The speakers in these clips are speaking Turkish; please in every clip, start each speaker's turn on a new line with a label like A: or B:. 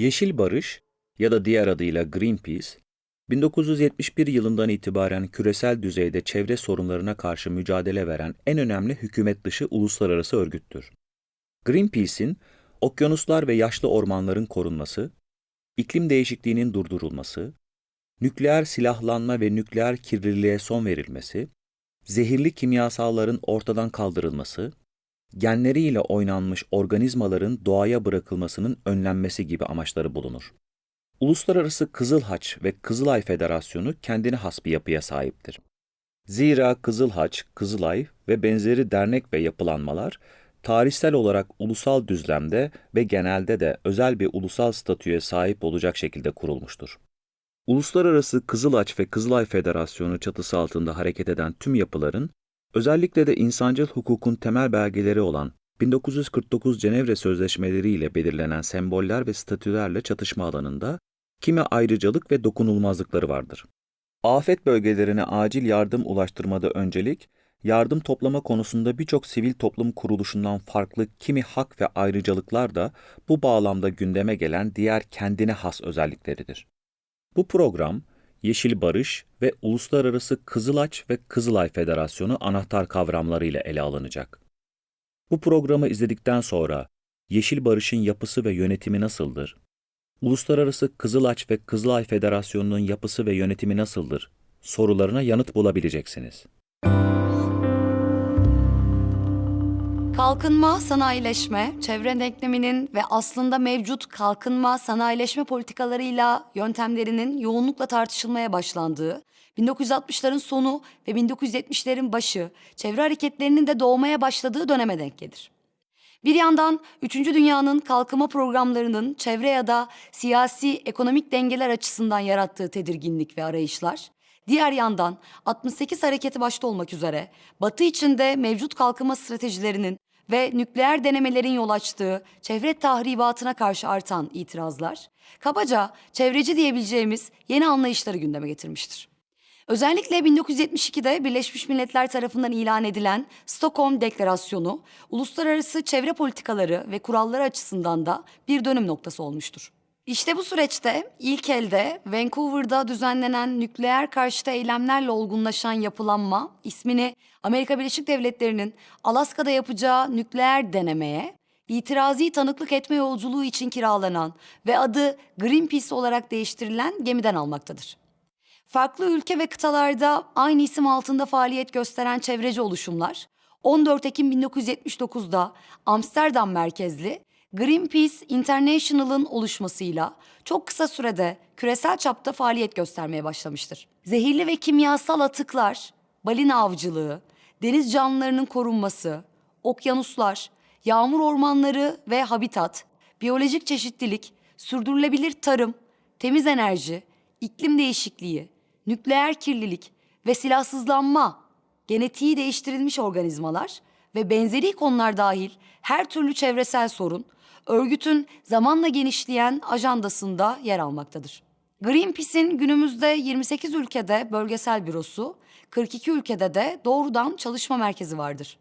A: Yeşil Barış ya da diğer adıyla Greenpeace, 1971 yılından itibaren küresel düzeyde çevre sorunlarına karşı mücadele veren en önemli hükümet dışı uluslararası örgüttür. Greenpeace'in okyanuslar ve yaşlı ormanların korunması, iklim değişikliğinin durdurulması, nükleer silahlanma ve nükleer kirliliğe son verilmesi, zehirli kimyasalların ortadan kaldırılması, genleriyle oynanmış organizmaların doğaya bırakılmasının önlenmesi gibi amaçları bulunur. Uluslararası Kızıl Haç ve Kızılay Federasyonu kendine has bir yapıya sahiptir. Zira Kızıl Haç, Kızılay ve benzeri dernek ve yapılanmalar tarihsel olarak ulusal düzlemde ve genelde de özel bir ulusal statüye sahip olacak şekilde kurulmuştur. Uluslararası Kızılaç ve Kızılay Federasyonu çatısı altında hareket eden tüm yapıların, özellikle de insancıl hukukun temel belgeleri olan 1949 Cenevre Sözleşmeleri ile belirlenen semboller ve statülerle çatışma alanında kimi ayrıcalık ve dokunulmazlıkları vardır. Afet bölgelerine acil yardım ulaştırmada öncelik, yardım toplama konusunda birçok sivil toplum kuruluşundan farklı kimi hak ve ayrıcalıklar da bu bağlamda gündeme gelen diğer kendine has özellikleridir. Bu program, Yeşil Barış ve Uluslararası Kızılaç ve Kızılay Federasyonu anahtar kavramlarıyla ele alınacak. Bu programı izledikten sonra Yeşil Barış'ın yapısı ve yönetimi nasıldır? Uluslararası Kızılaç ve Kızılay Federasyonu'nun yapısı ve yönetimi nasıldır? Sorularına yanıt bulabileceksiniz.
B: Kalkınma, sanayileşme, çevre denkleminin ve aslında mevcut kalkınma, sanayileşme politikalarıyla yöntemlerinin yoğunlukla tartışılmaya başlandığı, 1960'ların sonu ve 1970'lerin başı, çevre hareketlerinin de doğmaya başladığı döneme denk gelir. Bir yandan 3. Dünya'nın kalkınma programlarının çevre ya da siyasi ekonomik dengeler açısından yarattığı tedirginlik ve arayışlar, diğer yandan 68 hareketi başta olmak üzere Batı içinde mevcut kalkınma stratejilerinin ve nükleer denemelerin yol açtığı çevre tahribatına karşı artan itirazlar, kabaca çevreci diyebileceğimiz yeni anlayışları gündeme getirmiştir. Özellikle 1972'de Birleşmiş Milletler tarafından ilan edilen Stockholm Deklarasyonu, uluslararası çevre politikaları ve kuralları açısından da bir dönüm noktası olmuştur. İşte bu süreçte ilk elde Vancouver'da düzenlenen nükleer karşıtı eylemlerle olgunlaşan yapılanma ismini Amerika Birleşik Devletleri'nin Alaska'da yapacağı nükleer denemeye itirazi tanıklık etme yolculuğu için kiralanan ve adı Greenpeace olarak değiştirilen gemiden almaktadır. Farklı ülke ve kıtalarda aynı isim altında faaliyet gösteren çevreci oluşumlar 14 Ekim 1979'da Amsterdam merkezli Greenpeace International'ın oluşmasıyla çok kısa sürede küresel çapta faaliyet göstermeye başlamıştır. Zehirli ve kimyasal atıklar, balina avcılığı, deniz canlılarının korunması, okyanuslar, yağmur ormanları ve habitat, biyolojik çeşitlilik, sürdürülebilir tarım, temiz enerji, iklim değişikliği, nükleer kirlilik ve silahsızlanma, genetiği değiştirilmiş organizmalar ve benzeri konular dahil her türlü çevresel sorun örgütün zamanla genişleyen ajandasında yer almaktadır. Greenpeace'in günümüzde 28 ülkede bölgesel bürosu, 42 ülkede de doğrudan çalışma merkezi vardır.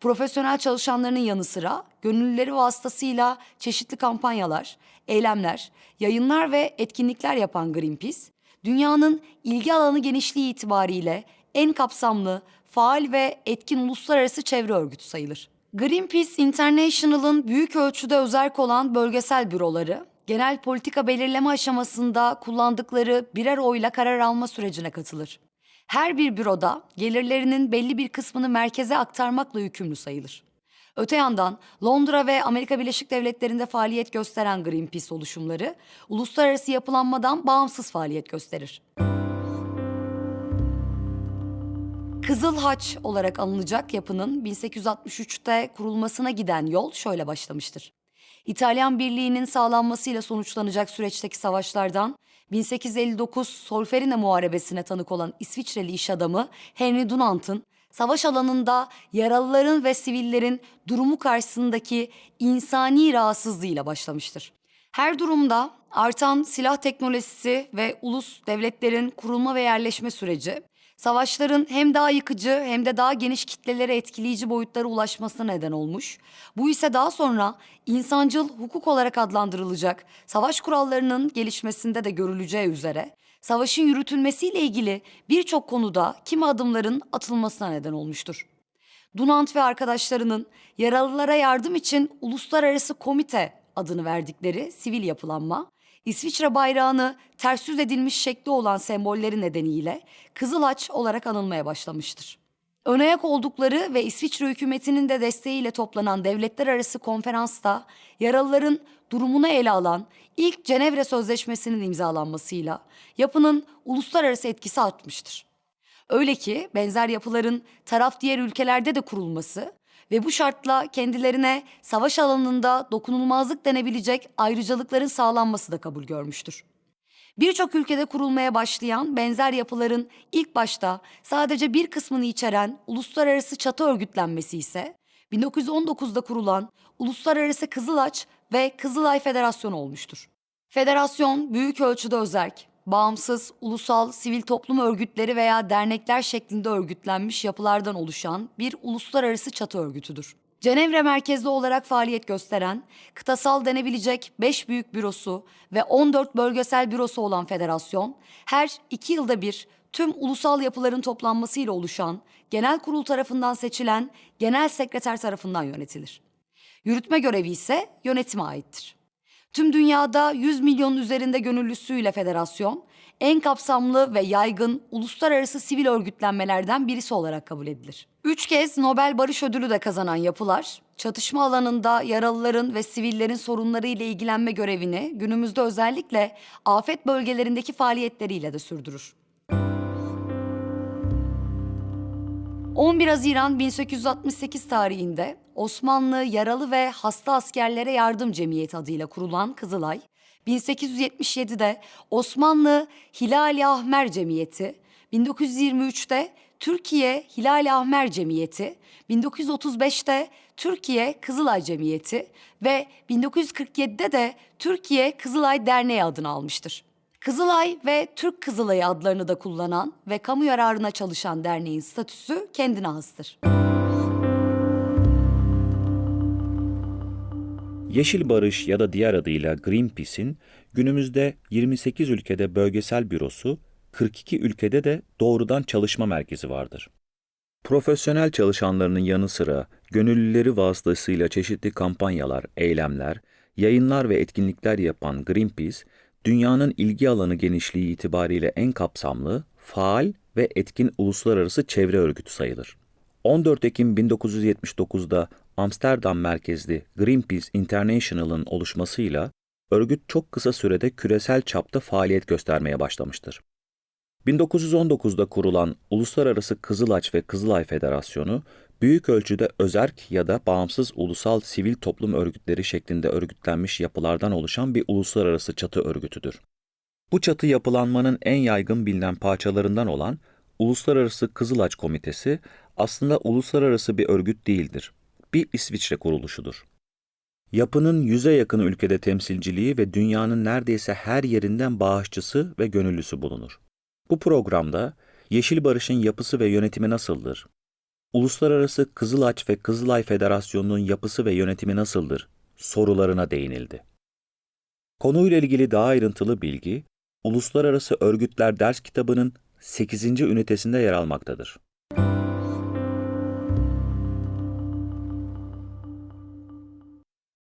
B: Profesyonel çalışanlarının yanı sıra gönüllüleri vasıtasıyla çeşitli kampanyalar, eylemler, yayınlar ve etkinlikler yapan Greenpeace, dünyanın ilgi alanı genişliği itibariyle en kapsamlı, faal ve etkin uluslararası çevre örgütü sayılır. Greenpeace International'ın büyük ölçüde özerk olan bölgesel büroları, genel politika belirleme aşamasında kullandıkları birer oyla karar alma sürecine katılır. Her bir büroda gelirlerinin belli bir kısmını merkeze aktarmakla yükümlü sayılır. Öte yandan Londra ve Amerika Birleşik Devletleri'nde faaliyet gösteren Greenpeace oluşumları uluslararası yapılanmadan bağımsız faaliyet gösterir. Kızıl Haç olarak anılacak yapının 1863'te kurulmasına giden yol şöyle başlamıştır. İtalyan Birliği'nin sağlanmasıyla sonuçlanacak süreçteki savaşlardan 1859 Solferino Muharebesi'ne tanık olan İsviçreli iş adamı Henry Dunant'ın savaş alanında yaralıların ve sivillerin durumu karşısındaki insani rahatsızlığıyla başlamıştır. Her durumda artan silah teknolojisi ve ulus devletlerin kurulma ve yerleşme süreci Savaşların hem daha yıkıcı hem de daha geniş kitlelere etkileyici boyutlara ulaşmasına neden olmuş. Bu ise daha sonra insancıl hukuk olarak adlandırılacak savaş kurallarının gelişmesinde de görüleceği üzere savaşın yürütülmesiyle ilgili birçok konuda kimi adımların atılmasına neden olmuştur. Dunant ve arkadaşlarının yaralılara yardım için Uluslararası Komite adını verdikleri sivil yapılanma, İsviçre bayrağını ters yüz edilmiş şekli olan sembolleri nedeniyle Kızıl Haç olarak anılmaya başlamıştır. Önayak oldukları ve İsviçre hükümetinin de desteğiyle toplanan devletler arası konferansta yaralıların durumunu ele alan ilk Cenevre Sözleşmesi'nin imzalanmasıyla yapının uluslararası etkisi artmıştır. Öyle ki benzer yapıların taraf diğer ülkelerde de kurulması ve bu şartla kendilerine savaş alanında dokunulmazlık denebilecek ayrıcalıkların sağlanması da kabul görmüştür. Birçok ülkede kurulmaya başlayan benzer yapıların ilk başta sadece bir kısmını içeren uluslararası çatı örgütlenmesi ise 1919'da kurulan Uluslararası Kızılaç ve Kızılay Federasyonu olmuştur. Federasyon büyük ölçüde özerk, bağımsız, ulusal, sivil toplum örgütleri veya dernekler şeklinde örgütlenmiş yapılardan oluşan bir uluslararası çatı örgütüdür. Cenevre merkezli olarak faaliyet gösteren, kıtasal denebilecek 5 büyük bürosu ve 14 bölgesel bürosu olan federasyon, her iki yılda bir tüm ulusal yapıların toplanmasıyla oluşan, genel kurul tarafından seçilen genel sekreter tarafından yönetilir. Yürütme görevi ise yönetime aittir. Tüm dünyada 100 milyon üzerinde gönüllüsüyle federasyon, en kapsamlı ve yaygın uluslararası sivil örgütlenmelerden birisi olarak kabul edilir. Üç kez Nobel Barış Ödülü de kazanan yapılar, çatışma alanında yaralıların ve sivillerin sorunları ile ilgilenme görevini günümüzde özellikle afet bölgelerindeki faaliyetleriyle de sürdürür. 11 Haziran 1868 tarihinde Osmanlı Yaralı ve Hasta Askerlere Yardım Cemiyeti adıyla kurulan Kızılay, 1877'de Osmanlı Hilal-i Ahmer Cemiyeti, 1923'te Türkiye Hilal-i Ahmer Cemiyeti, 1935'te Türkiye Kızılay Cemiyeti ve 1947'de de Türkiye Kızılay Derneği adını almıştır. Kızılay ve Türk Kızılayı adlarını da kullanan ve kamu yararına çalışan derneğin statüsü kendine hastır.
A: Yeşil Barış ya da diğer adıyla Greenpeace'in günümüzde 28 ülkede bölgesel bürosu, 42 ülkede de doğrudan çalışma merkezi vardır. Profesyonel çalışanlarının yanı sıra gönüllüleri vasıtasıyla çeşitli kampanyalar, eylemler, yayınlar ve etkinlikler yapan Greenpeace, dünyanın ilgi alanı genişliği itibariyle en kapsamlı, faal ve etkin uluslararası çevre örgütü sayılır. 14 Ekim 1979'da Amsterdam merkezli Greenpeace International'ın oluşmasıyla örgüt çok kısa sürede küresel çapta faaliyet göstermeye başlamıştır. 1919'da kurulan Uluslararası Kızılaç ve Kızılay Federasyonu, büyük ölçüde özerk ya da bağımsız ulusal sivil toplum örgütleri şeklinde örgütlenmiş yapılardan oluşan bir uluslararası çatı örgütüdür. Bu çatı yapılanmanın en yaygın bilinen parçalarından olan Uluslararası Kızılaç Komitesi aslında uluslararası bir örgüt değildir. Bir İsviçre kuruluşudur. Yapının yüze yakın ülkede temsilciliği ve dünyanın neredeyse her yerinden bağışçısı ve gönüllüsü bulunur. Bu programda Yeşil Barış'ın yapısı ve yönetimi nasıldır? Uluslararası Kızılaç ve Kızılay Federasyonu'nun yapısı ve yönetimi nasıldır? sorularına değinildi. Konuyla ilgili daha ayrıntılı bilgi, Uluslararası Örgütler ders kitabının 8. ünitesinde yer almaktadır.